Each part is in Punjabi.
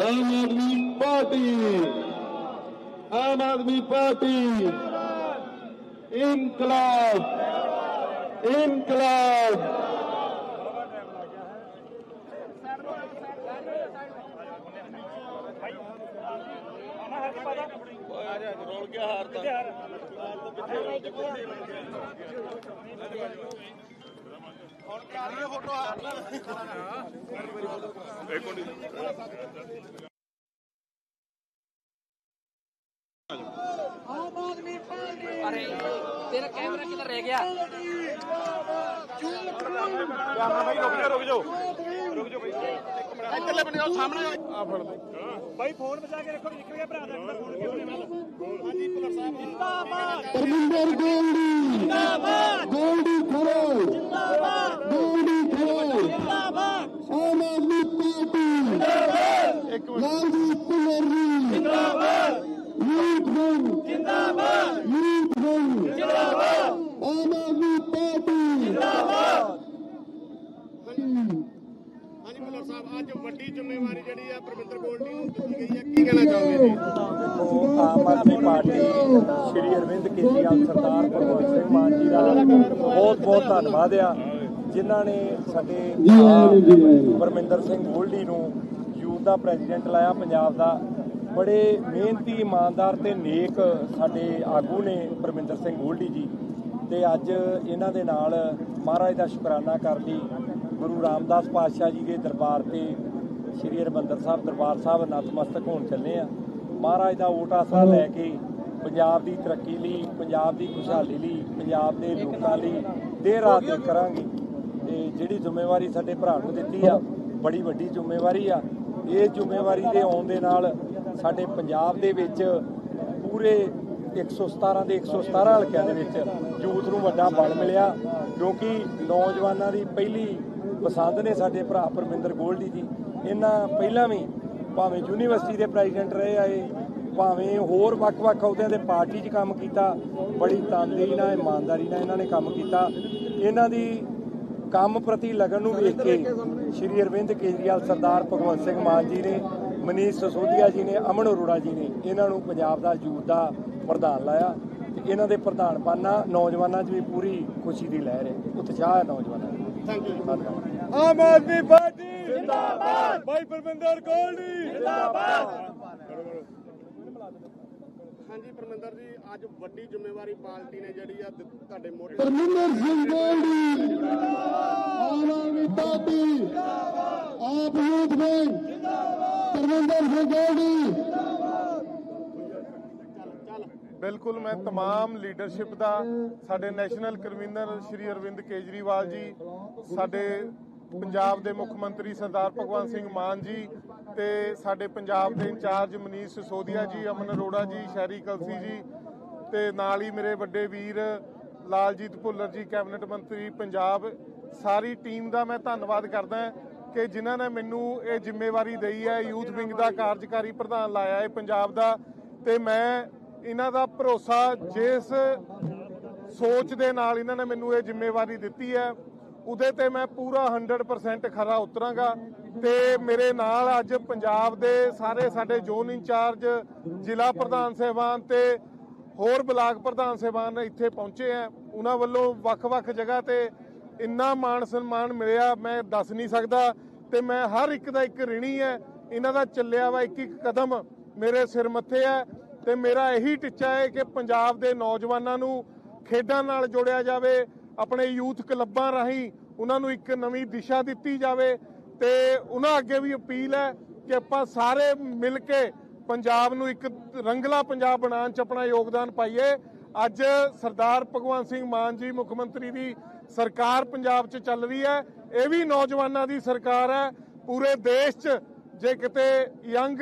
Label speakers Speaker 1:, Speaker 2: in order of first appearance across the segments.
Speaker 1: आम आदमी पार्टी
Speaker 2: आम आदमी पार्टी इनकलाब इनकलाब ਰੋਲ ਗਿਆ ਹਾਰ ਤਾਂ ਹੁਣ ਕਰਾ ਲਈਏ ਫੋਟੋ ਹਾਂ ਇੱਕ ਮਿੰਟ ਆਮ ਆਦਮੀ ਪਾਰਟੀ ਅਰੇ ਤੇਰਾ
Speaker 3: ਕੈਮਰਾ ਕਿੱਧਰ ਰਹਿ ਗਿਆ? ਕੈਮਰਾ ਭਾਈ
Speaker 1: ਰੁਕ ਜਾ ਰੁਕ ਜਾ ਰੁਕ ਜਾ ਭਾਈ ਇੱਕ ਮਿੰਟ ਇਕੱਲੇ ਬੰਦੇ ਆਓ ਸਾਹਮਣੇ ਆ ਫੜ
Speaker 4: ਭਾਈ ਫੋਨ ਬਚਾ ਕੇ ਰੱਖੋ ਨਿਕਲ ਗਿਆ ਭਰਾ ਦਾ ਫੋਨ ਕਿਉਂ ਨਹੀਂ ਨਾਲ
Speaker 1: ਹਾਂਜੀ ਪੁਲਰ ਸਾਹਿਬ। ਜਿੰਦਾਬਾਦ।
Speaker 2: ਪਰਮਿੰਦਰ ਗੋਲਡੀ ਜਿੰਦਾਬਾਦ। ਗੋਲਡੀ ਜਿੰਦਾਬਾਦ ਲਾਲਜੀਤ ਪੁਲਰੀ ਜਿੰਦਾਬਾਦ ਯੂਥ ਵੰਗ ਜਿੰਦਾਬਾਦ ਯੂਥ ਵੰਗ ਜਿੰਦਾਬਾਦ ਆਮ ਆਦਮੀ ਪਾਰਟੀ ਜਿੰਦਾਬਾਦ
Speaker 1: ਹਾਂਜੀ ਭੁੱਲਰ ਸਾਹਿਬ ਅੱਜ ਵੱਡੀ ਜ਼ਿੰਮੇਵਾਰੀ ਜਿਹੜੀ ਆ ਪ੍ਰਵਿੰਦਰ ਗੋਲਡੀ ਨੂੰ ਦਿੱਤੀ ਗਈ ਹੈ ਕੀ ਕਹਿਣਾ ਚਾਹੋਗੇ ਜੀ
Speaker 4: ਆਮ ਆਦਮੀ ਪਾਰਟੀ ਸ਼੍ਰੀ ਅਰਵਿੰਦ ਕੇਜਰੀਵਾਲ ਸਰਦਾਰ ਭਗਵੰਤ ਸਿੰਘ ਮਾਨ ਜੀ ਦਾ ਬਹੁਤ ਬਹੁਤ ਧੰਨਵਾਦ ਆ ਜਿਨ੍ਹਾਂ ਨੇ ਸਾਡੇ ਪਰਮਿੰਦਰ ਸਿੰਘ ਗੋਲਡੀ ਨੂੰ ਯੂਥ ਦਾ ਪ੍ਰੈਜ਼ੀਡੈਂਟ ਲਾਇਆ। ਪੰਜਾਬ ਦਾ ਬੜੇ ਮਿਹਨਤੀ ਇਮਾਨਦਾਰ ਤੇ ਨੇਕ ਸਾਡੇ ਆਗੂ ਨੇ ਪਰਮਿੰਦਰ ਸਿੰਘ ਗੋਲਡੀ ਜੀ। ਤੇ ਅੱਜ ਇਹਨਾਂ ਦੇ ਨਾਲ ਮਹਾਰਾਜ ਦਾ ਸ਼ੁਕਰਾਨਾ ਕਰਨ ਲਈ ਗੁਰੂ ਰਾਮਦਾਸ ਪਾਤਸ਼ਾਹ ਜੀ ਦੇ ਦਰਬਾਰ ਤੇ ਸ਼੍ਰੀ ਹਰਿਮੰਦਰ ਸਾਹਿਬ ਦਰਬਾਰ ਸਾਹਿਬ ਨਤਮਸਤਕ ਹੋਣ ਚੱਲੇ ਆ। ਮਹਾਰਾਜ ਦਾ ਓਟ ਆਸਰਾ ਲੈ ਕੇ ਪੰਜਾਬ ਦੀ ਤਰੱਕੀ ਲਈ ਪੰਜਾਬ ਦੀ ਖੁਸ਼ਹਾਲੀ ਲਈ ਪੰਜਾਬ ਦੇ ਲੋਕਾਂ ਲਈ ਦੇਰ ਰਾਤ ਕਰਾਂਗੇ। ਤੇ ਜਿਹੜੀ ਜ਼ਿੰਮੇਵਾਰੀ ਸਾਡੇ ਭਰਾ ਨੂੰ ਦਿੱਤੀ ਆ ਬੜੀ ਵੱਡੀ ਜ਼ਿੰਮੇਵਾਰੀ ਆ। ਇਹ ਜ਼ਿੰਮੇਵਾਰੀ ਦੇ ਆਉਣ ਦੇ ਨਾਲ ਸਾਡੇ ਪੰਜਾਬ ਦੇ ਵਿੱਚ ਪੂਰੇ 117 ਦੇ 117 ਹਲਕਿਆਂ ਦੇ ਵਿੱਚ ਯੂਥ ਨੂੰ ਵੱਡਾ ਬਲ ਮਿਲਿਆ, ਕਿਉਂਕਿ ਨੌਜਵਾਨਾਂ ਦੀ ਪਹਿਲੀ ਪਸੰਦ ਨੇ ਸਾਡੇ ਭਰਾ ਪਰਮਿੰਦਰ ਗੋਲਡੀ ਜੀ। ਇਹਨਾਂ ਪਹਿਲਾਂ ਵੀ ਭਾਵੇਂ ਯੂਨੀਵਰਸਿਟੀ ਦੇ ਪ੍ਰੈਜ਼ੀਡੈਂਟ ਰਹੇ ਆਏ, ਭਾਵੇਂ ਹੋਰ ਵੱਖ-ਵੱਖ ਅਹੁਦਿਆਂ ਦੇ ਪਾਰਟੀ 'ਚ ਕੰਮ ਕੀਤਾ, ਬੜੀ ਤਨਦੇਹੀ ਨਾਲ, ਇਮਾਨਦਾਰੀ ਨਾਲ ਇਹਨਾਂ ਨੇ ਕੰਮ ਕੀਤਾ। ਇਹਨਾਂ ਦੀ ਕੰਮ ਪ੍ਰਤੀ ਲਗਨ ਨੂੰ ਵੇਖ ਕੇ ਸ਼੍ਰੀ ਅਰਵਿੰਦ ਕੇਜਰੀਵਾਲ ਸਰਦਾਰ ਭਗਵੰਤ ਸਿੰਘ ਮਾਨ ਜੀ ਨੇ ਮਨੀਸ਼ ਸਸੋਦੀਆ ਜੀ ਨੇ ਅਮਨ ਅਰੋੜਾ ਜੀ ਨੇ ਇਹਨਾਂ ਨੂੰ ਪੰਜਾਬ ਦਾ ਯੂਥ ਦਾ ਪ੍ਰਧਾਨ ਲਾਇਆ ਤੇ ਇਹਨਾਂ ਦੇ ਪ੍ਰਧਾਨ ਬਣਨਾ ਨੌਜਵਾਨਾਂ 'ਚ ਵੀ ਪੂਰੀ ਖੁਸ਼ੀ ਦੀ ਲਹਿਰ ਹੈ। ਉਤਸ਼ਾਹ ਹੈ ਨੌਜਵਾਨਾਂ ਦਾ।
Speaker 1: ਥੈਂਕ ਯੂ
Speaker 4: ਧੰਨਵਾਦ।
Speaker 5: ਆਮ ਆਦਮੀ ਪਾਰਟੀ ਜਿੰਦਾਬਾਦ। ਭਾਈ ਪਰਵਿੰਦਰ ਗੋਲਡੀ। ਜਿੰਦਾਬਾਦ।
Speaker 1: ਹਾਂਜੀ ਪਰਮਿੰਦਰ ਜੀ ਅੱਜ ਵੱਡੀ ਜ਼ਿੰਮੇਵਾਰੀ ਪਾਰਟੀ ਨੇ ਜਿਹੜੀ ਆ ਦਿੱਤ- ਤੁਹਾਡੇ ਮੋਢੇ
Speaker 2: Parminder Singh Goldy Aam Aadmi party AAP youth wing Parminder Singh Goldy
Speaker 5: ਬਿਲਕੁਲ ਮੈਂ तमाम ਲੀਡਰਸ਼ਿਪ ਦਾ ਸਾਡੇ ਨੈਸ਼ਨਲ ਕਨਵੀਨਰ ਸ਼੍ਰੀ ਅਰਵਿੰਦ ਕੇਜਰੀਵਾਲ ਜੀ ਸਾਡੇ ਪੰਜਾਬ ਦੇ ਮੁੱਖ ਮੰਤਰੀ ਸਰਦਾਰ ਭਗਵੰਤ ਸਿੰਘ ਮਾਨ ਜੀ ਤੇ ਸਾਡੇ ਪੰਜਾਬ ਦੇ ਇੰਚਾਰਜ ਮਨੀਸ਼ ਸਿਸੋਦੀਆ ਜੀ, ਅਮਨ ਅਰੋੜਾ ਜੀ, ਸ਼ਹਿਰੀ ਕਲਸੀ ਜੀ ਤੇ ਨਾਲ ਹੀ ਮੇਰੇ ਵੱਡੇ ਵੀਰ ਲਾਲਜੀਤ ਭੁੱਲਰ ਜੀ, ਕੈਬਨਿਟ ਮੰਤਰੀ ਪੰਜਾਬ, ਸਾਰੀ ਟੀਮ ਦਾ ਮੈਂ ਧੰਨਵਾਦ ਕਰਦਾ ਕਿ ਜਿਨ੍ਹਾਂ ਨੇ ਮੈਨੂੰ ਇਹ ਜ਼ਿੰਮੇਵਾਰੀ ਦਈ ਹੈ, ਯੂਥ ਵਿੰਗ ਦਾ ਕਾਰਜਕਾਰੀ ਪ੍ਰਧਾਨ ਲਾਇਆ ਹੈ ਪੰਜਾਬ ਦਾ ਤੇ ਮੈਂ ਇਹਨਾਂ ਦਾ ਭਰੋਸਾ ਜਿਸ ਸੋਚ ਦੇ ਨਾਲ ਇਹਨਾਂ ਨੇ ਮੈਨੂੰ ਇਹ ਜ਼ਿੰਮੇਵਾਰੀ ਦਿੱਤੀ ਹੈ ਉਹਦੇ ਤੇ ਮੈਂ ਪੂਰਾ 100% ਖਰਾ ਉਤਰਾਂਗਾ ਤੇ ਮੇਰੇ ਨਾਲ ਅੱਜ ਪੰਜਾਬ ਦੇ ਸਾਰੇ ਸਾਡੇ ਜ਼ੋਨ ਇੰਚਾਰਜ, ਜ਼ਿਲ੍ਹਾ ਪ੍ਰਧਾਨ ਸਹਿਬਾਨ ਤੇ ਹੋਰ ਬਲਾਕ ਪ੍ਰਧਾਨ ਸਹਿਬਾਨ ਇੱਥੇ ਪਹੁੰਚੇ ਆ। ਉਹਨਾਂ ਵੱਲੋਂ ਵੱਖ-ਵੱਖ ਜਗ੍ਹਾ ਤੇ ਇੰਨਾ ਮਾਣ ਸਨਮਾਨ ਮਿਲਿਆ, ਮੈਂ ਦੱਸ ਨਹੀਂ ਸਕਦਾ ਤੇ ਮੈਂ ਹਰ ਇੱਕ ਦਾ ਇੱਕ ਰਿਣੀ ਹੈ ਇਹਨਾਂ ਦਾ ਚੱਲਿਆ ਵਾ ਇੱਕ ਇੱਕ ਕਦਮ ਮੇਰੇ ਸਿਰ ਮੱਥੇ ਹੈ ਤੇ ਮੇਰਾ ਇਹੀ ਟਿੱਚਾ ਹੈ ਕਿ ਪੰਜਾਬ ਦੇ ਨੌਜਵਾਨਾਂ ਨੂੰ ਖੇਡਾਂ ਨਾਲ ਜੋੜਿਆ ਜਾਵੇ ਆਪਣੇ ਯੂਥ ਕਲੱਬਾਂ ਰਾਹੀਂ ਉਹਨਾਂ ਨੂੰ ਇੱਕ ਨਵੀਂ ਦਿਸ਼ਾ ਦਿੱਤੀ ਜਾਵੇ ਤੇ ਉਹਨਾਂ ਅੱਗੇ ਵੀ ਅਪੀਲ ਹੈ ਕਿ ਆਪਾਂ ਸਾਰੇ ਮਿਲ ਕੇ ਪੰਜਾਬ ਨੂੰ ਇੱਕ ਰੰਗਲਾ ਪੰਜਾਬ ਬਣਾਉਣ 'ਚ ਆਪਣਾ ਯੋਗਦਾਨ ਪਾਈਏ। ਅੱਜ ਸਰਦਾਰ ਭਗਵੰਤ ਸਿੰਘ ਮਾਨ ਜੀ ਮੁੱਖ ਮੰਤਰੀ ਦੀ ਸਰਕਾਰ ਪੰਜਾਬ 'ਚ ਚੱਲ ਰਹੀ ਹੈ। ਇਹ ਵੀ ਨੌਜਵਾਨਾਂ ਦੀ ਸਰਕਾਰ ਹੈ। ਪੂਰੇ ਦੇਸ਼ 'ਚ ਜੇ ਕਿਤੇ ਯੰਗ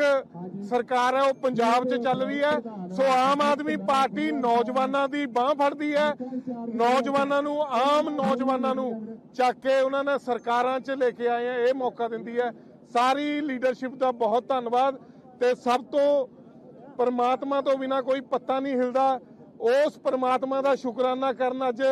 Speaker 5: ਸਰਕਾਰ ਹੈ, ਉਹ ਪੰਜਾਬ 'ਚ ਚੱਲ ਰਹੀ ਹੈ, ਸੋ ਆਮ ਆਦਮੀ ਪਾਰਟੀ ਨੌਜਵਾਨਾਂ ਦੀ ਬਾਹ ਫੜਦੀ ਹੈ। ਨੌਜਵਾਨਾਂ ਨੂੰ, ਆਮ ਨੌਜਵਾਨਾਂ ਨੂੰ ਚੱਕ ਕੇ ਉਹਨਾਂ ਨੇ ਸਰਕਾਰਾਂ 'ਚ ਲੈ ਕੇ ਆਏ ਆ, ਇਹ ਮੌਕਾ ਦਿੰਦੀ ਹੈ। ਸਾਰੀ ਲੀਡਰਸ਼ਿਪ ਦਾ ਬਹੁਤ ਧੰਨਵਾਦ ਤੇ ਸਭ ਤੋਂ ਪਰਮਾਤਮਾ ਤੋਂ ਬਿਨਾ ਕੋਈ ਪੱਤਾ ਨਹੀਂ ਹਿਲਦਾ। ਉਸ ਪਰਮਾਤਮਾ ਦਾ ਸ਼ੁਕਰਾਨਾ ਕਰਨ ਅੱਜ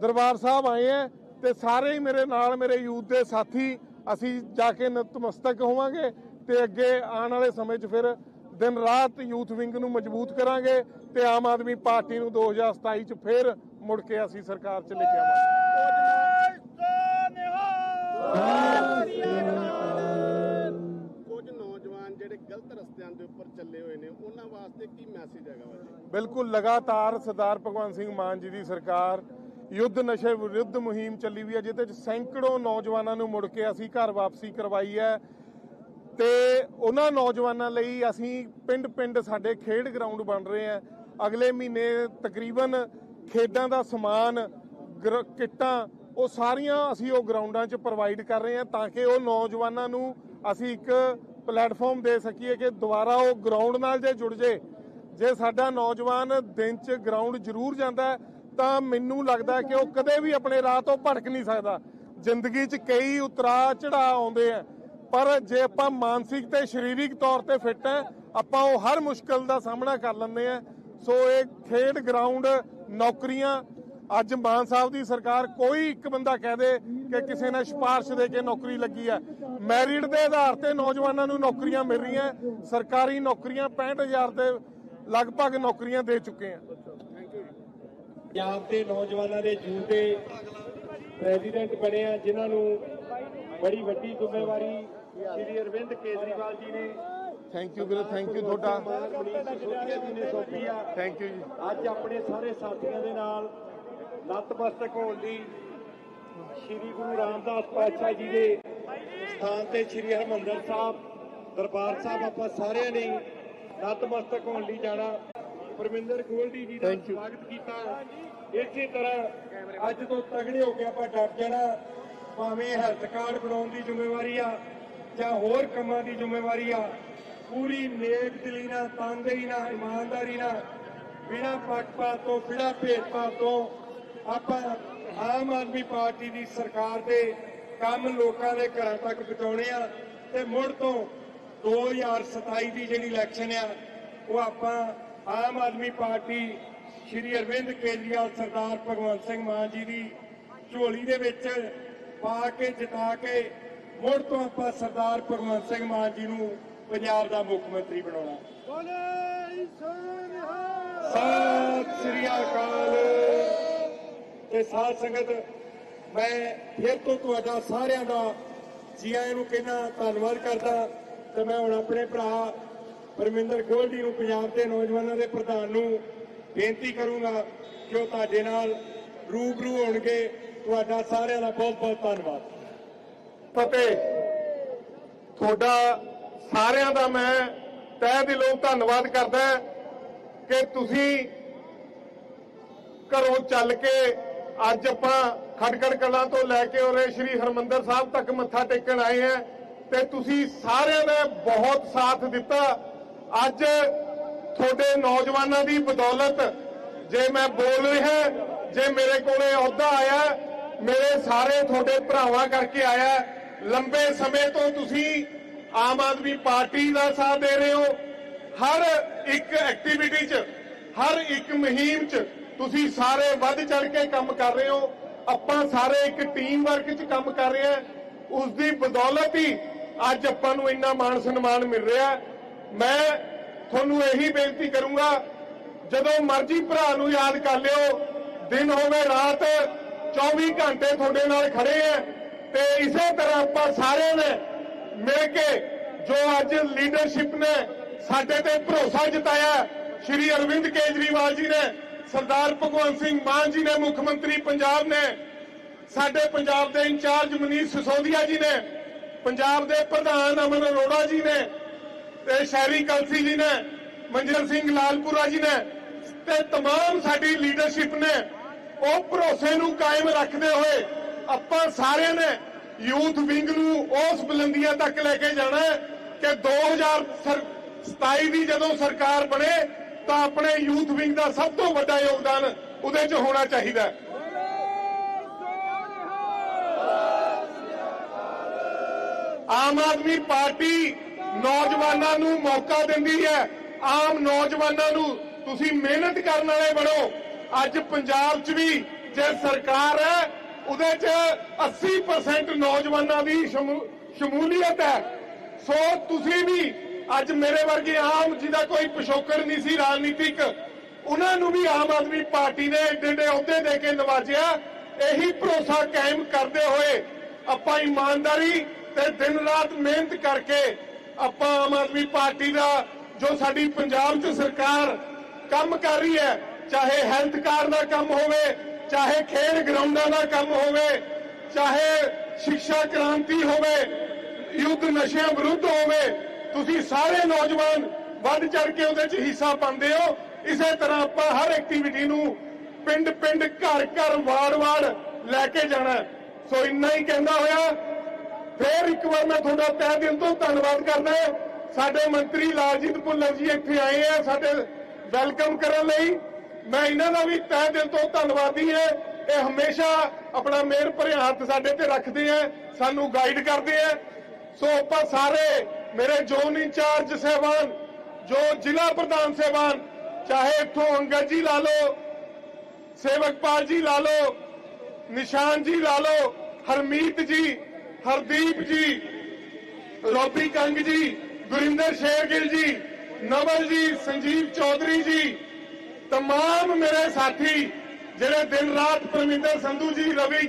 Speaker 5: ਦਰਬਾਰ ਸਾਹਿਬ ਆਏ ਆ ਤੇ ਸਾਰੇ ਹੀ ਮੇਰੇ ਨਾਲ ਮੇਰੇ ਯੂਥ ਦੇ ਸਾਥੀ ਅਸੀਂ ਜਾ ਕੇ ਨਤਮਸਤਕ ਹੋਵਾਂਗੇ ਤੇ ਅੱਗੇ ਆਉਣ ਵਾਲੇ ਸਮੇਂ 'ਚ ਫਿਰ ਦਿਨ ਰਾਤ ਯੂਥ ਵਿੰਗ ਨੂੰ ਮਜ਼ਬੂਤ ਕਰਾਂਗੇ ਤੇ ਆਮ ਆਦਮੀ ਪਾਰਟੀ ਨੂੰ 2027 'ਚ ਫਿਰ ਮੁੜ ਕੇ ਅਸੀਂ ਸਰਕਾਰ 'ਚ ਲੈ ਕੇ ਆਵਾਂਗੇ।
Speaker 1: ਕੁਝ ਨੌਜਵਾਨ ਜਿਹੜੇ ਗਲਤ ਰਸਤਿਆਂ ਦੇ ਉੱਪਰ ਚੱਲੇ ਹੋਏ ਨੇ ਉਹਨਾਂ ਵਾਸਤੇ ਕੀ ਮੈਸੇਜ ਹੈਗਾ
Speaker 5: ਬਿਲਕੁਲ ਲਗਾਤਾਰ ਸਰਦਾਰ ਭਗਵੰਤ ਸਿੰਘ ਮਾਨ ਜੀ ਦੀ ਸਰਕਾਰ ਯੁੱਧ ਨਸ਼ੇ ਵਿਰੁੱਧ ਮੁਹਿੰਮ ਚੱਲੀ ਵੀ ਹੈ, ਜਿਹਦੇ ਵਿੱਚ ਸੈਂਕੜੋਂ ਨੌਜਵਾਨਾਂ ਨੂੰ ਮੁੜ ਕੇ ਅਸੀਂ ਘਰ ਵਾਪਸੀ ਕਰਵਾਈ ਹੈ। ਤੇ ਉਹਨਾਂ ਨੌਜਵਾਨਾਂ ਲਈ ਅਸੀਂ ਪਿੰਡ-ਪਿੰਡ ਸਾਡੇ ਖੇਡ ਗਰਾਊਂਡ ਬਣ ਰਹੇ ਆ ਅਗਲੇ ਮਹੀਨੇ ਤਕਰੀਬਨ ਖੇਡਾਂ ਦਾ ਸਮਾਨ, ਗਰ- ਕਿੱਟਾਂ, ਉਹ ਸਾਰੀਆਂ ਅਸੀਂ ਉਹ ਗਰਾਊਂਡਾਂ 'ਚ ਪ੍ਰੋਵਾਈਡ ਕਰ ਰਹੇ ਹਾਂ ਤਾਂ ਕਿ ਉਹ ਨੌਜਵਾਨਾਂ ਨੂੰ ਅਸੀਂ ਇੱਕ ਪਲੇਟਫਾਰਮ ਦੇ ਸਕੀਏ ਕਿ ਦੁਬਾਰਾ ਉਹ ਗਰਾਊਂਡ ਨਾਲ ਜੇ ਜੁੜ ਜੇ। ਜੇ ਸਾਡਾ ਨੌਜਵਾਨ ਦਿਨ 'ਚ ਗਰਾਊਂਡ ਜ਼ਰੂਰ ਜਾਂਦਾ ਤਾਂ ਮੈਨੂੰ ਲੱਗਦਾ ਕਿ ਉਹ ਕਦੇ ਵੀ ਆਪਣੇ ਰਾਹ ਤੋਂ ਭਟਕ ਨਹੀਂ ਸਕਦਾ। ਜ਼ਿੰਦਗੀ 'ਚ ਕਈ ਉਤਰਾਅ ਚੜਾਅ ਆਉਂਦੇ ਆ। ਪਰ ਜੇ ਆਪਾਂ ਮਾਨਸਿਕ ਤੇ ਸਰੀਰਿਕ ਤੌਰ ਤੇ ਫਿੱਟ ਹੈ, ਆਪਾਂ ਉਹ ਹਰ ਮੁਸ਼ਕਲ ਦਾ ਸਾਹਮਣਾ ਕਰ ਲੈਂਦੇ ਆ। ਸੋ ਇਹ ਖੇਡ ਗਰਾਊਂਡ ਨੌਕਰੀਆਂ, ਅੱਜ ਮਾਨ ਸਾਹਿਬ ਦੀ ਸਰਕਾਰ ਕੋਈ ਇੱਕ ਬੰਦਾ ਕਹਿ ਦੇ ਕਿ ਕਿਸੇ ਨੇ ਸਿਫਾਰਿਸ਼ ਦੇ ਕੇ ਨੌਕਰੀ ਲੱਗੀ ਹੈ। ਮੈਰਿਟ ਦੇ ਆਧਾਰ ਤੇ ਨੌਜਵਾਨਾਂ ਨੂੰ ਨੌਕਰੀਆਂ ਮਿਲ ਰਹੀਆਂ। ਸਰਕਾਰੀ ਨੌਕਰੀਆਂ 65000 ਦੇ ਲਗਭਗ ਨੌਕਰੀਆਂ ਦੇ ਚੁੱਕੇ ਆ।
Speaker 4: ਪੰਜਾਬ ਦੇ ਨੌਜਵਾਨਾਂ ਦੇ ਜੂਥ ਦੇ ਪ੍ਰੈਜ਼ੀਡੈਂਟ ਬਣੇ ਆ ਜਿਨ੍ਹਾਂ ਨੂੰ ਬੜੀ ਵੱਡੀ ਜ਼ਿੰਮੇਵਾਰੀ ਸ਼੍ਰੀ ਅਰਵਿੰਦ ਕੇਜਰੀਵਾਲ ਜੀ ਨੇ
Speaker 5: ਥੈਂਕ ਯੂ ਵੀਰੇ ਥੈਂਕ ਯੂ ਤੁਹਾਡਾ। ਥੈਂਕ ਯੂ ਜੀ।
Speaker 4: ਅੱਜ ਆਪਣੇ ਸਾਰੇ ਸਾਥੀਆਂ ਦੇ ਨਾਲ ਨਤਮਸਤਕ ਹੋਣ ਲਈ ਸ੍ਰੀ ਗੁਰੂ ਰਾਮਦਾਸ ਪਾਤਸ਼ਾਹ ਜੀ ਦੇ ਸਥਾਨ ਤੇ ਸ੍ਰੀ ਹਰਮੰਦਰ ਸਾਹਿਬ ਦਰਬਾਰ ਸਾਹਿਬ ਆਪਾਂ ਸਾਰਿਆਂ ਨੇ ਨਤਮਸਤਕ ਹੋਣ ਲਈ ਜਾਣਾ। ਪਰਮਿੰਦਰ ਗੋਲਡੀ ਜੀ ਦਾ. ਸਵਾਗਤ ਕੀਤਾ ਇਸੇ ਤਰ੍ਹਾਂ ਅੱਜ ਤੋਂ ਤਗੜੇ ਹੋ ਕੇ ਆਪਾਂ ਡਟ ਜਾਣਾ ਭਾਵੇਂ ਹੈਲਥ ਕਾਰਡ ਬਣਾਉਣ ਦੀ ਜ਼ਿੰਮੇਵਾਰੀ ਆ ਜਾਂ ਹੋਰ ਕੰਮਾਂ ਦੀ ਜ਼ਿੰਮੇਵਾਰੀ ਆ ਪੂਰੀ ਨੇਕ ਦਿਲੀ ਨਾਲ ਤਨਦੇਹੀ ਨਾਲ ਇਮਾਨਦਾਰੀ ਨਾਲ ਬਿਨਾਂ ਪੱਖਪਾਤ ਤੋਂ ਬਿਨਾਂ ਭੇਦਭਾਵ ਤੋਂ ਆਪਾਂ ਆਮ ਆਦਮੀ ਪਾਰਟੀ ਦੀ ਸਰਕਾਰ ਦੇ ਕੰਮ ਲੋਕਾਂ ਦੇ ਘਰਾਂ ਤੱਕ ਪਹੁੰਚਾਉਣੇ ਆ ਤੇ ਮੁੜ ਤੋਂ 2027 ਦੀ ਜਿਹੜੀ ਇਲੈਕਸ਼ਨ ਆ ਉਹ ਆਪਾਂ ਆਮ ਆਦਮੀ ਪਾਰਟੀ ਸ਼੍ਰੀ ਅਰਵਿੰਦ ਕੇਜਰੀਵਾਲ ਸਰਦਾਰ ਭਗਵੰਤ ਸਿੰਘ ਮਾਨ ਜੀ ਦੀ ਝੋਲੀ ਦੇ ਵਿੱਚ ਪਾ ਕੇ ਜਿਤਾ ਕੇ ਮੁੜ ਤੋਂ ਆਪਾਂ ਸਰਦਾਰ ਭਗਵੰਤ ਸਿੰਘ ਮਾਨ ਜੀ ਨੂੰ ਪੰਜਾਬ ਦਾ ਮੁੱਖ ਮੰਤਰੀ ਬਣਾਉਣਾ। ਸਤਿ ਸ੍ਰੀ ਅਕਾਲ। ਤੇ ਸਾਧ ਸੰਗਤ ਮੈਂ ਫਿਰ ਤੋਂ ਤੁਹਾਡਾ ਸਾਰਿਆਂ ਦਾ ਜੀ ਆਇਆਂ ਨੂੰ ਕਹਿਣਾ ਧੰਨਵਾਦ ਕਰਦਾ ਤੇ ਮੈਂ ਹੁਣ ਆਪਣੇ ਭਰਾ ਪਰਮਿੰਦਰ ਗੋਲਡੀ ਨੂੰ ਪੰਜਾਬ ਦੇ ਨੌਜਵਾਨਾਂ ਦੇ ਪ੍ਰਧਾਨ ਨੂੰ ਬੇਨਤੀ ਕਰੂੰਗਾ ਕਿ ਉਹ ਤੁਹਾਡੇ ਨਾਲ ਰੂਬਰੂ ਹੋਣਗੇ। ਤੁਹਾਡਾ ਸਾਰਿਆਂ ਦਾ ਬਹੁਤ ਬਹੁਤ ਧੰਨਵਾਦ।
Speaker 5: ਫਤਿਹ। ਤੁਹਾਡਾ ਸਾਰਿਆਂ ਦਾ ਮੈਂ ਤਹਿ ਦਿਲੋਂ ਧੰਨਵਾਦ ਕਰਦਾ ਕਿ ਤੁਸੀਂ ਘਰੋਂ ਚੱਲ ਕੇ ਅੱਜ ਆਪਾਂ ਖੜਕੜ ਕਲਾਂ ਤੋਂ ਲੈ ਕੇ ਉਰੇ ਸ਼੍ਰੀ ਹਰਮੰਦਰ ਸਾਹਿਬ ਤੱਕ ਮੱਥਾ ਟੇਕਣ ਆਏ ਆ ਤੇ ਤੁਸੀਂ ਸਾਰਿਆਂ ਨੇ ਬਹੁਤ ਸਾਥ ਦਿੱਤਾ। ਅੱਜ ਤੁਹਾਡੇ ਨੌਜਵਾਨਾਂ ਦੀ ਬਦੌਲਤ ਜੇ ਮੈਂ ਬੋਲ ਰਿਹਾ, ਜੇ ਮੇਰੇ ਕੋਲੇ ਅਹੁਦਾ ਆਇਆ, ਮੇਰੇ ਸਾਰੇ ਤੁਹਾਡੇ ਭਰਾਵਾਂ ਕਰਕੇ ਆਇਆ, ਲੰਬੇ ਸਮੇਂ ਤੋਂ ਤੁਸੀਂ ਆਮ ਆਦਮੀ ਪਾਰਟੀ ਦਾ ਸਾਥ ਦੇ ਰਹੇ ਹੋ। ਹਰ ਇੱਕ ਐਕਟੀਵਿਟੀ 'ਚ, ਹਰ ਇੱਕ ਮੁਹਿੰਮ 'ਚ ਤੁਸੀਂ ਸਾਰੇ ਵੱਧ ਚੜ ਕੇ ਕੰਮ ਕਰ ਰਹੇ ਹੋ। ਆਪਾਂ ਸਾਰੇ ਇੱਕ ਟੀਮ ਵਰਕ 'ਚ ਕੰਮ ਕਰ ਰਹੇ ਹਾਂ। ਉਸ ਦੀ ਬਦੌਲਤ ਹੀ ਅੱਜ ਆਪਾਂ ਨੂੰ ਇੰਨਾ ਮਾਣ ਸਨਮਾਨ ਮਿਲ ਰਿਹਾ। ਮੈਂ ਤੁਹਾਨੂੰ ਇਹੀ ਬੇਨਤੀ ਕਰੂੰਗਾ, ਜਦੋਂ ਮਰਜ਼ੀ ਭਰਾ ਨੂੰ ਯਾਦ ਕਰ ਲਿਓ, ਦਿਨ ਹੋਵੇ, ਰਾਤ 24 ਘੰਟੇ ਤੁਹਾਡੇ ਨਾਲ ਖੜੇ ਆ। ਤੇ ਇਸੇ ਤਰ੍ਹਾਂ ਆਪਾਂ ਸਾਰਿਆਂ ਨੇ ਮਿਲ ਕੇ ਜੋ ਅੱਜ ਲੀਡਰਸ਼ਿਪ ਨੇ ਸਾਡੇ ਤੇ ਭਰੋਸਾ ਜਤਾਇਆ, ਸ਼੍ਰੀ ਅਰਵਿੰਦ ਕੇਜਰੀਵਾਲ ਜੀ ਨੇ, ਸਰਦਾਰ ਭਗਵੰਤ ਸਿੰਘ ਮਾਨ ਜੀ ਨੇ, ਮੁੱਖ ਮੰਤਰੀ ਪੰਜਾਬ ਨੇ, ਸਾਡੇ ਪੰਜਾਬ ਦੇ ਇੰਚਾਰਜ ਮਨੀਸ਼ ਸਿਸੋਦੀਆ ਜੀ ਨੇ, ਪੰਜਾਬ ਦੇ ਪ੍ਰਧਾਨ ਅਮਨ ਅਰੋੜਾ ਜੀ ਨੇ ਤੇ ਸ਼ਹਿਰੀ ਕਲਸੀ ਜੀ ਨੇ ਮੰਜਰ ਸਿੰਘ ਲਾਲਪੁਰਾ ਜੀ ਨੇ ਤੇ तमाम ਸਾਡੀ ਲੀਡਰਸ਼ਿਪ ਨੇ ਉਹ ਭਰੋਸੇ ਨੂੰ ਕਾਇਮ ਰੱਖਦੇ ਹੋਏ ਆਪਾਂ ਸਾਰਿਆਂ ਨੇ ਯੂਥ ਵਿੰਗ ਨੂੰ ਉਸ ਬੁਲੰਦੀਆਂ ਤੱਕ ਲੈ ਕੇ ਜਾਣਾ ਹੈ ਕਿ 2027 ਦੀ ਜਦੋਂ ਸਰਕਾਰ ਬਣੇ ਤਾਂ ਆਪਣੇ ਯੂਥ ਵਿੰਗ ਦਾ ਸਭ ਤੋਂ ਵੱਡਾ ਯੋਗਦਾਨ ਉਹਦੇ 'ਚ ਹੋਣਾ ਚਾਹੀਦਾ ਹੈ ਆਮ ਆਦਮੀ ਪਾਰਟੀ ਨੌਜਵਾਨਾਂ ਨੂੰ ਮੌਕਾ ਦਿੰਦੀ ਹੈ। ਆਮ ਨੌਜਵਾਨਾਂ ਨੂੰ ਤੁਸੀਂ ਮਿਹਨਤ ਕਰਨ ਵਾਲੇ ਬਣੋ। ਅੱਜ ਪੰਜਾਬ 'ਚ ਵੀ ਜੇ ਸਰਕਾਰ ਹੈ, ਉਹਦੇ 'ਚ 80% ਨੌਜਵਾਨਾਂ ਦੀ ਸ਼ਮੂਲੀਅਤ ਹੈ। ਸੋ ਤੁਸੀਂ ਵੀ ਅੱਜ ਮੇਰੇ ਵਰਗੇ ਆਮ ਜਿਹਦਾ ਕੋਈ ਪਿਛੋਕੜ ਨਹੀਂ ਸੀ ਰਾਜਨੀਤਿਕ, ਉਹਨਾਂ ਨੂੰ ਵੀ ਆਮ ਆਦਮੀ ਪਾਰਟੀ ਨੇ ਏਡੇ ਏਡੇ ਅਹੁਦੇ ਦੇ ਕੇ ਨਵਾਜਿਆ। ਇਹੀ ਭਰੋਸਾ ਕਾਇਮ ਕਰਦੇ ਹੋਏ ਆਪਾਂ ਇਮਾਨਦਾਰੀ ਤੇ ਦਿਨ ਰਾਤ ਮਿਹਨਤ ਕਰਕੇ ਆਪਾਂ ਆਮ ਆਦਮੀ ਪਾਰਟੀ ਦਾ ਜੋ ਸਾਡੀ ਪੰਜਾਬ 'ਚ ਸਰਕਾਰ ਕੰਮ ਕਰ ਰਹੀ ਹੈ, ਚਾਹੇ ਹੈਲਥ ਕਾਰਡ ਦਾ ਕੰਮ ਹੋਵੇ, ਚਾਹੇ ਖੇਡ ਗਰਾਊਂਡਾਂ ਦਾ ਕੰਮ ਹੋਵੇ, ਚਾਹੇ ਸਿੱਖਿਆ ਕ੍ਰਾਂਤੀ ਹੋਵੇ, ਯੁੱਧ ਨਸ਼ਿਆਂ ਵਿਰੁੱਧ ਹੋਵੇ, ਤੁਸੀਂ ਸਾਰੇ ਨੌਜਵਾਨ ਵੱਧ ਚੜ ਕੇ ਉਹਦੇ 'ਚ ਹਿੱਸਾ ਪਾਉਂਦੇ ਹੋ। ਇਸੇ ਤਰ੍ਹਾਂ ਆਪਾਂ ਹਰ ਐਕਟੀਵਿਟੀ ਨੂੰ ਪਿੰਡ ਪਿੰਡ ਘਰ ਘਰ ਵਾਰ ਵਾਰ ਲੈ ਕੇ ਜਾਣਾ। ਸੋ ਇੰਨਾ ਹੀ ਕਹਿੰਦਾ ਹੋਇਆ ਫੇਰ ਇੱਕ ਵਾਰ ਮੈਂ ਤੁਹਾਡਾ ਤਹਿ ਦਿਲ ਤੋਂ ਧੰਨਵਾਦ ਕਰਦਾ ਸਾਡੇ ਮੰਤਰੀ ਲਾਲਜੀਤ ਭੁੱਲਰ ਜੀ ਇੱਥੇ ਆਏ ਆ ਸਾਡੇ ਵੈਲਕਮ ਕਰਨ ਲਈ। ਮੈਂ ਇਹਨਾਂ ਦਾ ਵੀ ਤਹਿ ਦਿਲ ਤੋਂ ਧੰਨਵਾਦੀ ਹਾਂ। ਇਹ ਹਮੇਸ਼ਾ ਆਪਣਾ ਮਿਹਰ ਭਰਿਆ ਹੱਥ ਸਾਡੇ ਤੇ ਰੱਖਦੇ ਆ, ਸਾਨੂੰ ਗਾਈਡ ਕਰਦੇ ਆ। ਸੋ ਆਪਾਂ ਸਾਰੇ ਮੇਰੇ ਜ਼ੋਨ ਇੰਚਾਰਜ ਸਹਿਬਾਨ, ਜੋ ਜ਼ਿਲ੍ਹਾ ਪ੍ਰਧਾਨ ਸਹਿਬਾਨ, ਚਾਹੇ ਇੱਥੋਂ ਅੰਗਦ ਜੀ ਲਾ ਲਓ, ਸੇਵਕਪਾਲ ਜੀ ਲਾ ਲਓ, ਨਿਸ਼ਾਨ ਜੀ ਲਾ ਲਓ, ਹਰਮੀਤ ਜੀ ਹਰਦੀਪ ਜੀ ਰੋਬੀ ਕੰਗ ਜੀ ਗੁਰਿੰਦਰ ਸ਼ੇਰਗਿੱਲ ਜੀ ਨਵਲ ਜੀ ਸੰਜੀਵ ਚੌਧਰੀ ਜੀ तमाम ਮੇਰੇ ਸਾਥੀ ਜਿਹੜੇ ਦਿਨ ਰਾਤ ਪਰਮਿੰਦਰ ਸੰਧੂ ਜੀ ਰਵੀ